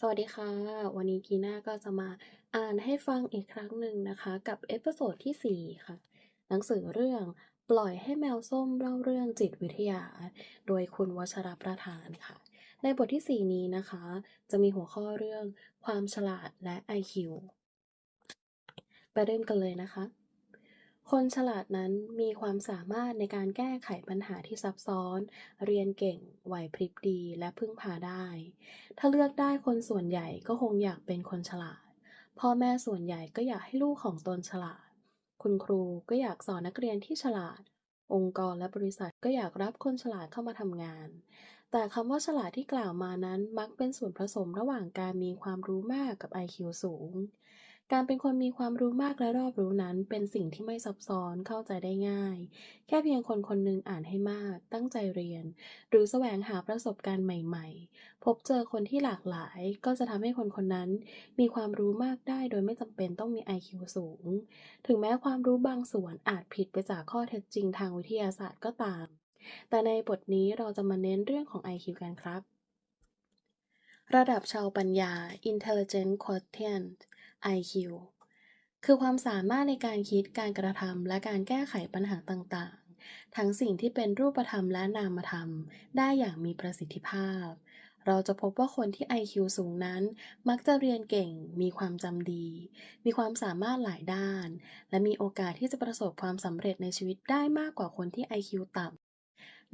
สวัสดีค่ะ วันนี้กีน่าก็จะมาอ่านให้ฟังอีกครั้งหนึ่งนะคะ กับเอพิโซดที่ 4 ค่ะ หนังสือเรื่องปล่อยให้แมวส้มเล่าเรื่องจิตวิทยา โดยคุณวชรประทานค่ะ ในบทที่ 4 นี้นะคะ จะมีหัวข้อเรื่องความฉลาดและ IQ ไปเริ่มกันเลยนะคะ คนฉลาดนั้นมีความสามารถในการแก้ไขปัญหาที่ซับซ้อน เรียนเก่ง ไหวพริบดี และพึ่งพาได้ ถ้าเลือกได้คนส่วนใหญ่ก็คงอยากเป็นคนฉลาด พ่อแม่ส่วนใหญ่ก็อยากให้ลูกของตนฉลาด คุณครูก็อยากสอนนักเรียนที่ฉลาด องค์กรและบริษัทก็อยากรับคนฉลาดเข้ามาทำงาน แต่คำว่าฉลาดที่กล่าวมานั้นมักเป็นส่วนผสมระหว่างการมีความรู้มากกับ IQ สูง การเป็นคนมีความรู้มากและรอบรู้นั้น เป็นสิ่งที่ไม่ซับซ้อนเข้าใจได้ง่าย แค่เพียงคนคนหนึ่งอ่านให้มาก ตั้งใจเรียน หรือแสวงหาประสบการณ์ใหม่ ๆ พบเจอคนที่หลากหลาย ก็จะทำให้คนคนนั้น มีความรู้มากได้โดยไม่จำเป็นต้องมี IQ สูง ถึงแม้ความรู้บางส่วนอาจผิดไปจากข้อเท็จจริงทางวิทยาศาสตร์ก็ตาม แต่ในบทนี้เราจะมาเน้นเรื่องของ IQ กันครับ ระดับชาวปัญญา Intelligent Quotient IQ คือความสามารถในการคิดการกระทำและการแก้ไขปัญหาต่างๆ ทั้งสิ่งที่เป็นรูปธรรมและนามธรรม ได้อย่างมีประสิทธิภาพ เราจะพบว่าคนที่ IQ สูงนั้น มักจะเรียนเก่ง มีความจำดี มีความสามารถหลายด้าน และมีโอกาสที่จะประสบความสำเร็จในชีวิตได้มากกว่าคนที่ IQ ต่ำ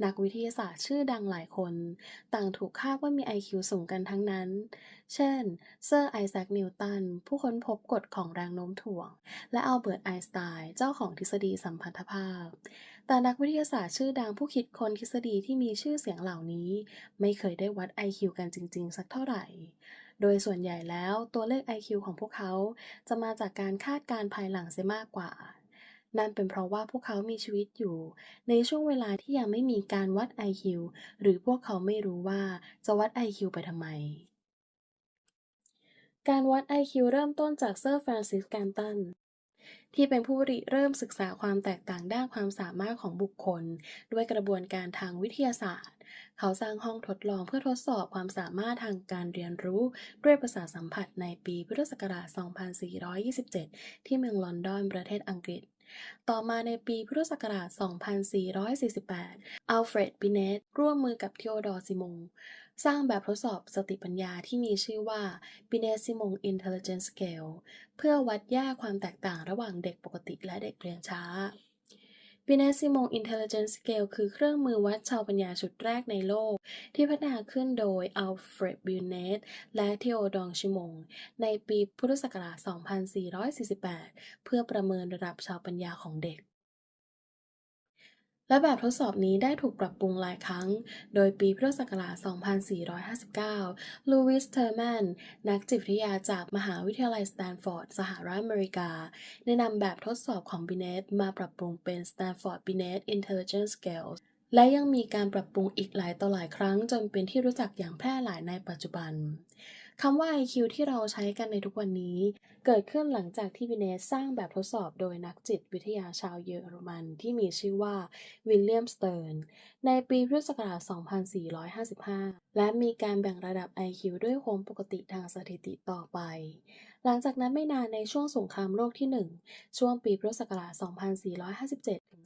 นักวิทยาศาสตร์ชื่อดังหลายคน ต่างถูกคาดว่ามี IQ สูงกันทั้งนั้น เช่น เซอร์ไอแซค นิวตัน ผู้ค้นพบกฎของแรงโน้มถ่วง และอัลเบิร์ต ไอน์สไตน์ เจ้าของทฤษฎีสัมพัทธภาพ แต่นักวิทยาศาสตร์ชื่อดังผู้คิดค้นทฤษฎีที่มีชื่อเสียงเหล่านี้ ไม่เคยได้วัด IQ กันจริง ๆ สักเท่าไหร่ โดยส่วนใหญ่แล้วตัวเลข IQ ของพวกเขาจะมาจากการคาดการณ์ภายหลังเสียมากกว่า นั่นเป็นเพราะว่าพวกเขามีชีวิตอยู่ ในช่วงเวลาที่ยังไม่มีการวัด IQ หรือพวกเขาไม่รู้ว่าจะวัด IQ ไปทำไม การวัด IQ เริ่มต้นจากเซอร์ฟรานซิส แกนตันที่เป็นผู้ริเริ่มศึกษาความแตกต่างด้านความสามารถของบุคคล ด้วยกระบวนการทางวิทยาศาสตร์ เขาสร้างห้องทดลองเพื่อทดสอบความสามารถทางการเรียนรู้ ด้วยประสาสัมผัสในปีพุทธศักราช 2427 ที่เมืองลอนดอนประเทศอังกฤษ ต่อมาในปีพุทธศักราช 2448 อัลเฟรดบิเนตร่วมมือกับเทโอดอร์ซิมง สร้างแบบทดสอบสติปัญญาที่มีชื่อว่า Binet-Simon Intelligence Scale เพื่อวัดแยกความแตกต่างระหว่างเด็กปกติและเด็กเรียนช้า Binet-Simon Intelligence Scale คือเครื่องมือวัดชาวปัญญาชุดแรกในโลก ที่พัฒนาขึ้นโดยอัลเฟรดบิเนตและเทโอดองชิมง ในปีพุทธศักราช 2448 เพื่อประเมินระดับชาวปัญญาของเด็ก และแบบทดสอบนี้ได้ถูกปรับปรุงหลายครั้ง โดยปีพุทธศักราช 2459 ลูวิส เทอร์แมน นักจิตวิทยาจากมหาวิทยาลัยสแตนฟอร์ด สหรัฐอเมริกา ได้นำแบบทดสอบของบิเนตมาปรับปรุงเป็น Stanford Binet Intelligence Scale และยังมีการปรับปรุงอีกหลายต่อหลายครั้งจนเป็นที่รู้จักอย่างแพร่หลายในปัจจุบัน คำว่า IQ ที่เราใช้กันในทุกวันนี้ เกิดขึ้นหลังจากที่บินเนสสร้างแบบทดสอบโดยนักจิตวิทยาชาวเยอรมันที่มีชื่อว่าวิลเลียมสเติร์นในปีพุทธศักราช 2455 และมีการแบ่งระดับ IQ ด้วยโค้งปกติทางสถิติต่อไป หลังจากนั้นไม่นานในช่วงสงครามโลกที่ 1 ช่วงปีพุทธศักราช 2457 ถึง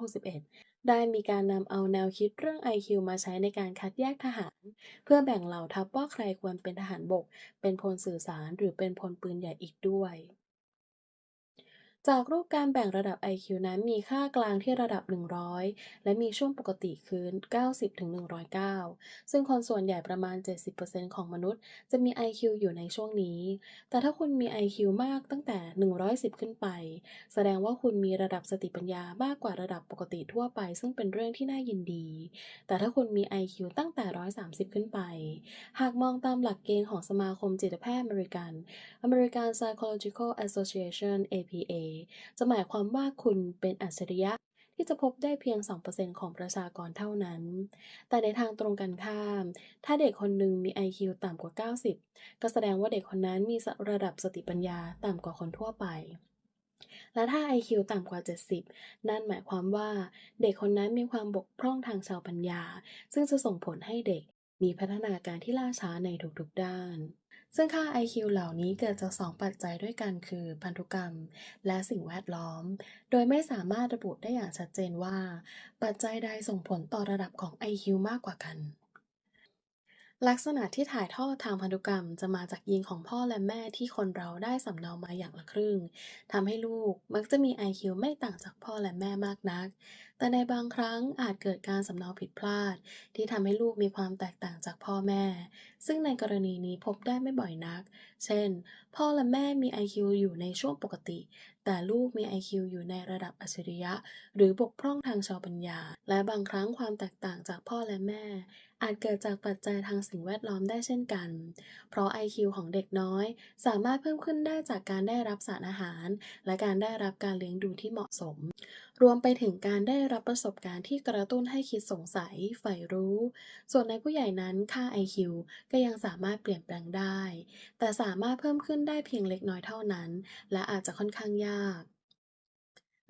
2461 ได้มีการนำเอาแนวคิดเรื่อง IQ มาใช้ในการคัดแยกทหาร เพื่อแบ่งเหล่าทัพว่าใครควรเป็นทหารบก เป็นพลสื่อสาร หรือเป็นพลปืนใหญ่อีกด้วย จากรูปการแบ่งระดับ IQ นั้นมีค่ากลางที่ระดับ 100 และมีช่วงปกติคือ 90ถึง109 ซึ่งคนส่วนใหญ่ประมาณ 70%ของมนุษย์ จะมี IQ อยู่ในช่วงนี้ แต่ถ้าคุณมี IQ มากตั้งแต่ 110 ขึ้นไป แสดงว่าคุณมีระดับสติปัญญามากกว่าระดับปกติทั่วไป ซึ่งเป็นเรื่องที่น่ายินดี แต่ถ้าคุณมี IQ ตั้งแต่ 130 ขึ้นไป หากมองตามหลักเกณฑ์ของสมาคมจิตแพทย์อเมริกัน American Psychological Association APA จะหมายความว่าคุณเป็นอัจฉริยะที่จะพบได้เพียง 2%ของประชากรเท่านั้น แต่ในทางตรงกันข้าม ถ้าเด็กคนหนึ่งมี IQ ต่ำกว่า 90 ก็แสดงว่าเด็กคนนั้นมีระดับสติปัญญาต่ำกว่าคนทั่วไป และถ้า IQ ต่ำกว่า 70 นั่นหมายความว่า เด็กคนนั้นมีความบกพร่องทางชาวปัญญา ซึ่งจะส่งผลให้เด็กมีพัฒนาการที่ล่าช้าในทุกๆด้าน ซึ่งค่า IQ เหล่านี้เกิดจากสองปัจจัยด้วยกันคือ พันธุกรรม และสิ่งแวดล้อม โดยไม่สามารถระบุได้อย่างชัดเจนว่า ปัจจัยใดส่งผลต่อระดับของ IQ มากกว่ากัน ลักษณะที่ถ่ายทอดทางพันธุกรรมจะมาจากยีนของพ่อและแม่ที่คนเราได้สำเนามาอย่างละครึ่งทำให้ลูกมักจะมี IQ ไม่ต่างจากพ่อและแม่มากนัก แต่ในบางครั้งอาจเกิดการสำเนาผิดพลาด ที่ทำให้ลูกมีความแตกต่างจากพ่อแม่ ซึ่งในกรณีนี้พบได้ไม่บ่อยนัก เช่น พ่อและแม่มี IQ อยู่ในช่วงปกติ แต่ลูกมี IQ อยู่ในระดับอัจฉริยะ หรือบกพร่องทางชาวปัญญา และบางครั้งความแตกต่างจากพ่อและแม่ อาจเกิดจากปัจจัยทางสิ่งแวดล้อมได้เช่นกัน เพราะ IQ ของเด็กน้อย สามารถเพิ่มขึ้นได้จากการได้รับสารอาหาร และการได้รับการเลี้ยงดูที่เหมาะสม รวมไปถึงการได้รับประสบการณ์ที่กระตุ้นให้คิดสงสัยใฝ่รู้ ส่วนในผู้ใหญ่นั้นค่า IQ ก็ยังสามารถเปลี่ยนแปลงได้ แต่สามารถเพิ่มขึ้นได้เพียงเล็กน้อยเท่านั้น และอาจจะค่อนข้างยาก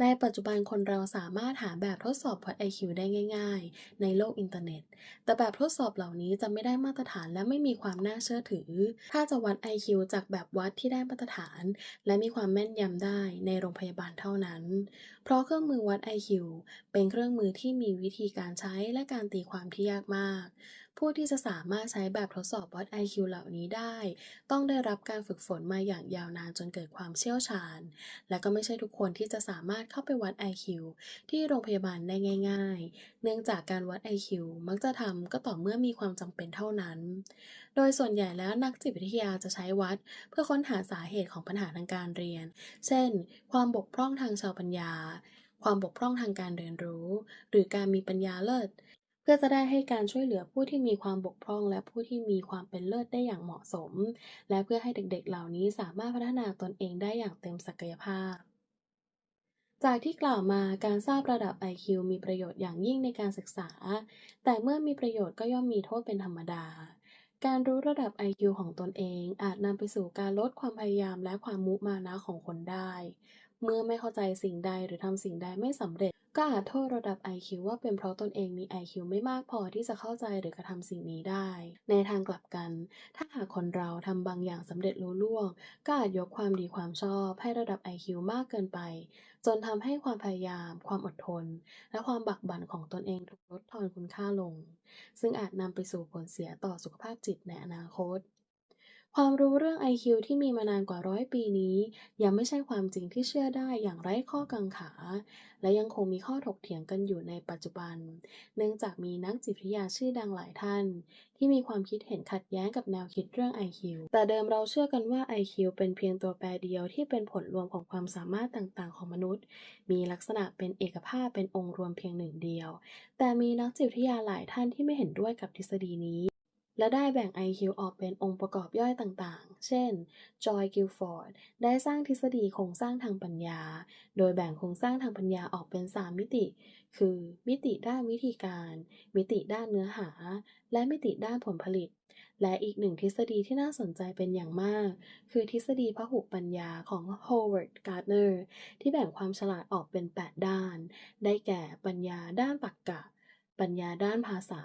ในปัจจุบันคนเราสามารถหาแบบทดสอบวัด IQ ได้ง่ายๆ ในโลกอินเทอร์เน็ต แต่แบบทดสอบเหล่านี้จะไม่ได้มาตรฐานและไม่มีความน่าเชื่อถือ ถ้าจะวัด IQ จากแบบวัดที่ได้มาตรฐาน และมีความแม่นยำได้ในโรงพยาบาลเท่านั้น เพราะเครื่องมือวัด IQ เป็นเครื่องมือที่มีวิธีการใช้และการตีความที่ยากมาก ผู้ที่จะสามารถใช้แบบทดสอบวัด IQ เหล่านี้ได้ ต้องได้รับการฝึกฝนมาอย่างยาวนานจนเกิดความเชี่ยวชาญ และก็ไม่ใช่ทุกคนที่จะสามารถเข้าไปวัด IQ ที่โรงพยาบาลได้ง่าย ๆ เนื่องจากการวัด IQ มักจะทำก็ต่อเมื่อมีความจำเป็นเท่านั้น โดยส่วนใหญ่แล้วนักจิตวิทยาจะใช้วัด เพื่อค้นหาสาเหตุของปัญหาทางการเรียน เช่น ความบกพร่องทางชาวปัญญาความบกพร่องทางการเรียนรู้ หรือการมีปัญญาเลิศ พื่อจะได้ให้การช่วยเหลือผู้ที่มีความบกพร่อง และผู้ที่มีความเป็นเลิศได้อย่างเหมาะสม และเพื่อให้เด็กๆ เหล่านี้สามารถพัฒนาตนเองได้อย่างเต็มศักยภาพ จากที่กล่าวมาการทราบระดับ IQ มีประโยชน์อย่างยิ่งในการศึกษา แต่เมื่อมีประโยชน์ก็ย่อมมีโทษเป็นธรรมดา การรู้ระดับ IQ ของตนเอง อาจนำไปสู่การลดความพยายามและความมุมานะของคนได้ เมื่อไม่เข้าใจสิ่งใดหรือทำสิ่งใดไม่สำเร็จ ก็อาจโทษระดับ IQ ว่าเป็นเพราะตนเองมี IQ ไม่มากพอที่จะเข้าใจหรือกระทำสิ่งนี้ได้ ในทางกลับกัน ถ้าหากคนเราทำบางอย่างสำเร็จลุล่วง ก็อาจยกความดีความชอบให้ระดับ IQ มากเกินไป จนทำให้ความพยายาม ความอดทน และความบักบั่นของตนเองถูกลดทอนคุณค่าลง ซึ่งอาจนำไปสู่ผลเสียต่อสุขภาพจิตในอนาคต ความรู้เรื่อง IQ ที่มีมานานกว่าร้อยปีนี้ ยังไม่ใช่ความจริงที่เชื่อได้อย่างไร้ข้อกังขา และยังคงมีข้อถกเถียงกันอยู่ในปัจจุบัน เนื่องจากมีนักจิตวิทยาชื่อดังหลายท่าน ที่มีความคิดเห็นขัดแย้งกับแนวคิดเรื่อง IQ แต่เดิมเราเชื่อกันว่า IQ เป็นเพียงตัวแปรเดียวที่เป็นผลรวมของความสามารถต่างๆ ของมนุษย์ มีลักษณะเป็นเอกภาพเป็นองค์รวมเพียงหนึ่งเดียว แต่มีนักจิตวิทยาหลายท่านที่ไม่เห็นด้วยกับทฤษฎีนี้ และได้แบ่ง IQ ออกเป็นองค์ประกอบย่อยต่างๆ เช่น จอยกิลฟอร์ดได้สร้างทฤษฎีโครงสร้างทางปัญญา โดยแบ่งโครงสร้างทางปัญญาออกเป็น 3 มิติ คือ มิติด้านวิธีการ มิติด้านเนื้อหา และมิติด้านผลผลิต และอีกหนึ่งทฤษฎีที่น่าสนใจเป็นอย่างมาก คือทฤษฎีพหุปัญญาของ Howard Gardner ที่แบ่งความฉลาดออกเป็น 8 ด้าน ได้แก่ปัญญาด้านตรรกะปัญญาด้านภาษา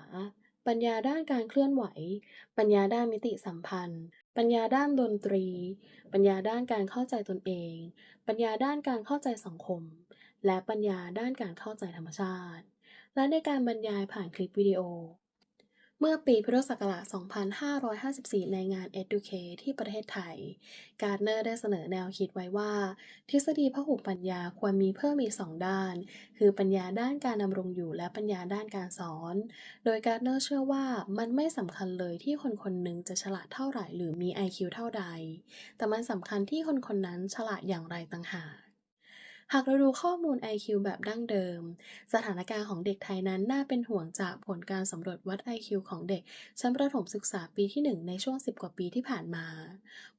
ปัญญาด้านการเคลื่อนไหว ปัญญาด้านมิติสัมพันธ์ ปัญญาด้านดนตรี ปัญญาด้านการเข้าใจตนเอง ปัญญาด้านการเข้าใจสังคม และปัญญาด้านการเข้าใจธรรมชาติ และในการบรรยายผ่านคลิปวิดีโอ เมื่อปีพุทธศักราช 2554 ในงาน Educate ที่ประเทศไทย การ์เนอร์ได้เสนอแนวคิดไว้ว่า ทฤษฎีพหุปัญญาควรมีเพิ่มอีกสองด้าน คือปัญญาด้านการดำรงอยู่และปัญญาด้านการสอน โดยการ์เนอร์เชื่อว่ามันไม่สำคัญเลยที่คนคนหนึ่งจะฉลาดเท่าไหร่หรือมี IQ เท่าใด แต่มันสำคัญที่คนคนนั้นฉลาดอย่างไรต่างหาก หากเราดูข้อมูล IQ แบบดั้งเดิม สถานการณ์ของเด็กไทยนั้นน่าเป็นห่วงจากผลการสำรวจวัด IQ ของเด็ก ชั้นประถมศึกษาปีที่ 1 ในช่วง 10 กว่าปีที่ผ่านมา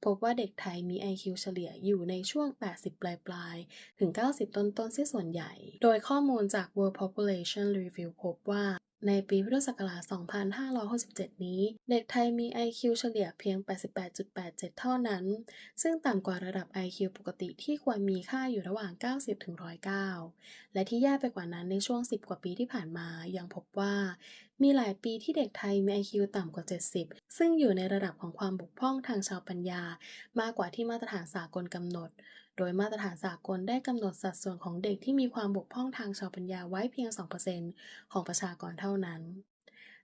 พบว่าเด็กไทยมี IQ เฉลี่ยอยู่ในช่วง 80 ปลายๆถึง 90 ต้นๆเสียส่วนใหญ่ โดยข้อมูลจาก World Population Review พบว่า ในปีพุทธศักราช 2567 นี้ เด็กไทยมี IQ เฉลี่ยเพียง 88.87 เท่านั้น ซึ่งต่ำกว่าระดับ IQ ปกติที่ควรมีค่าอยู่ระหว่าง 90-109 และที่แย่ไปกว่านั้นในช่วง 10 กว่าปีที่ผ่านมา ยังพบว่า มีหลายปีที่เด็กไทยมี IQ ต่ำกว่า 70 ซึ่งอยู่ในระดับของความบกพร่องทางชาวปัญญามากกว่าที่มาตรฐานสากลกำหนด โดยมาตรฐานสากลได้กำหนดสัดส่วนของเด็กที่มีความบกพร่องทางชาวปัญญาไว้เพียง 2%ของประชากรเท่านั้น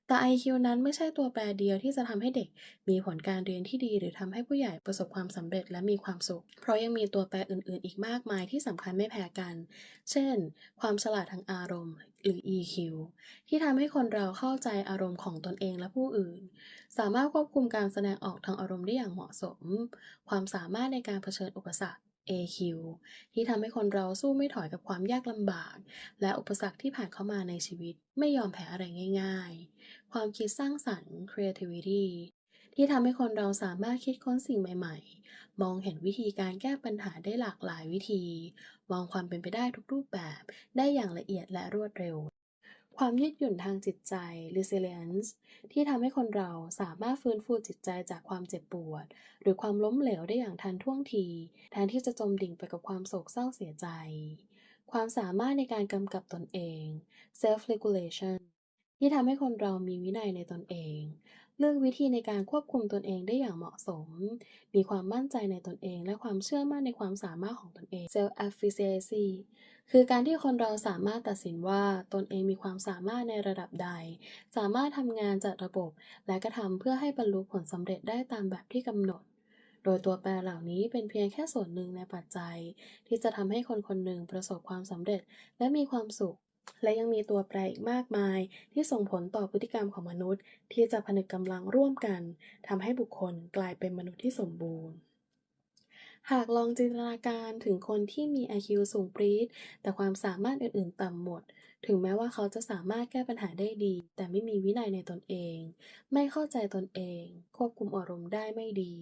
แต่ IQ นั้นไม่ใช่ตัวแปรเดียวที่จะทำให้เด็กมีผลการเรียนที่ดี หรือทำให้ผู้ใหญ่ประสบความสำเร็จและมีความสุข เพราะยังมีตัวแปรอื่น ๆ อีกมากมายที่สำคัญไม่แพ้กัน เช่น ความฉลาดทางอารมณ์ หรือ EQ ที่ทำให้คนเราเข้าใจอารมณ์ของตนเองและผู้อื่น สามารถควบคุมการแสดงออกทางอารมณ์ได้อย่างเหมาะสม ความสามารถในการเผชิญอุปสรรค AQ ที่ทำให้คนเราสู้ไม่ถอยกับความยากลำบาก และอุปสรรคที่ผ่านเข้ามาในชีวิต ไม่ยอมแพ้อะไรง่าย ๆ ความคิดสร้างสรรค์ creativity ที่ทำให้คนเราสามารถคิดค้นสิ่งใหม่ ๆ มองเห็นวิธีการแก้ปัญหาได้หลากหลายวิธี มองความเป็นไปได้ทุกรูปแบบ ได้อย่างละเอียดและรวดเร็ว ความยืดหยุ่นทางจิตใจ resilience ที่ทำให้คนเราสามารถฟื้นฟูจิตใจจากความเจ็บปวด หรือความล้มเหลวได้อย่างทันท่วงที แทนที่จะจมดิ่งไปกับความโศกเศร้าเสียใจ ความสามารถในการกำกับตนเอง self regulation ที่ทำให้คนเรามีวินัยในตนเอง เลือกวิธีในการควบคุมตนเองได้อย่างเหมาะสม มีความมั่นใจในตนเอง และความเชื่อมั่นในความสามารถของตนเอง self efficacy คือการที่คนเราสามารถตัดสินว่าตนเองมีความสามารถในระดับใด สามารถทำงานจัดระบบ และกระทำเพื่อให้บรรลุผลสำเร็จได้ตามแบบที่กำหนด โดยตัวแปรเหล่านี้เป็นเพียงแค่ส่วนหนึ่งในปัจจัย ที่จะทำให้คนคนหนึ่งประสบความสำเร็จ และมีความสุข และยังมีตัวแปรอีกมากมาย ที่ส่งผลต่อพฤติกรรมของมนุษย์ ที่จะผนึกกำลังร่วมกันทำให้บุคคลกลายเป็นมนุษย์ที่สมบูรณ์ หากลองจินตนาการถึงคนที่มี IQ สูงปรี๊ดแต่ความสามารถอื่น ๆ ต่ำหมด ถึงแม้ว่าเขาจะสามารถแก้ปัญหาได้ดี แต่ไม่มีวินัยในตนเอง ไม่เข้าใจตนเอง ควบคุมอารมณ์ได้ไม่ดี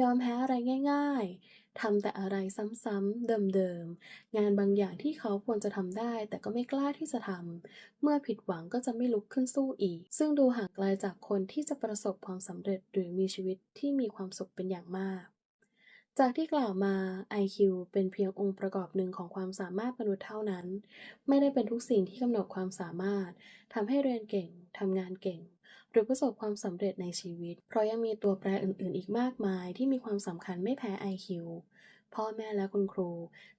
ยอมแพ้อะไรง่าย ๆ ทำแต่อะไรซ้ำๆเดิมๆ งานบางอย่างที่เขาควรจะทำได้ แต่ก็ไม่กล้าที่จะทำ เมื่อผิดหวังก็จะไม่ลุกขึ้นสู้อีก ซึ่งดูห่างไกลจากคนที่จะประสบความสำเร็จหรือมีชีวิตที่มีความสุขเป็นอย่างมากจากที่กล่าวมา IQ เป็นเพียงองค์ประกอบหนึ่งของความสามารถมนุษย์เท่านั้น ไม่ได้เป็นทุกสิ่งที่กำหนดความสามารถ ทำให้เรียนเก่ง ทำงานเก่ง รือประสบความสำเร็จในชีวิต เพราะยังมีตัวแปรอื่นๆ อีกมากมายที่มีความสำคัญไม่แพ้ IQ พ่อแม่และคุณครู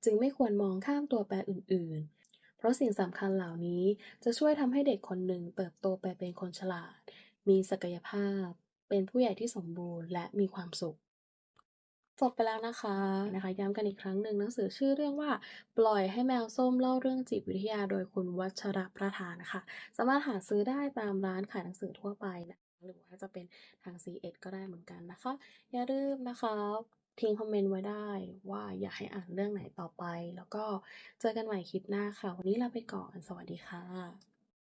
จึงไม่ควรมองข้ามตัวแปรอื่น ๆ เพราะสิ่งสำคัญเหล่านี้จะช่วยทำให้เด็กคนหนึ่งเติบโตไปเป็นคนฉลาด มีศักยภาพ เป็นผู้ใหญ่ที่สมบูรณ์และมีความสุข จบไปแล้วนะคะนะคะย้ำกันอีกครั้งหนึ่งหนังสือชื่อเรื่องว่า ปล่อยให้แมวส้มเล่าเรื่องจิตวิทยาโดยคุณวัชรประธานค่ะ สามารถหาซื้อได้ตามร้านขายหนังสือทั่วไปนะหรือว่าจะเป็นทาง C1 ก็ได้เหมือนกันนะคะ อย่าลืมนะคะทิ้งคอมเมนต์ไว้ได้ว่าอยากให้อ่านเรื่องไหนต่อไป แล้วก็เจอกันใหม่คลิปหน้าค่ะ วันนี้ลาไปก่อน สวัสดีค่ะ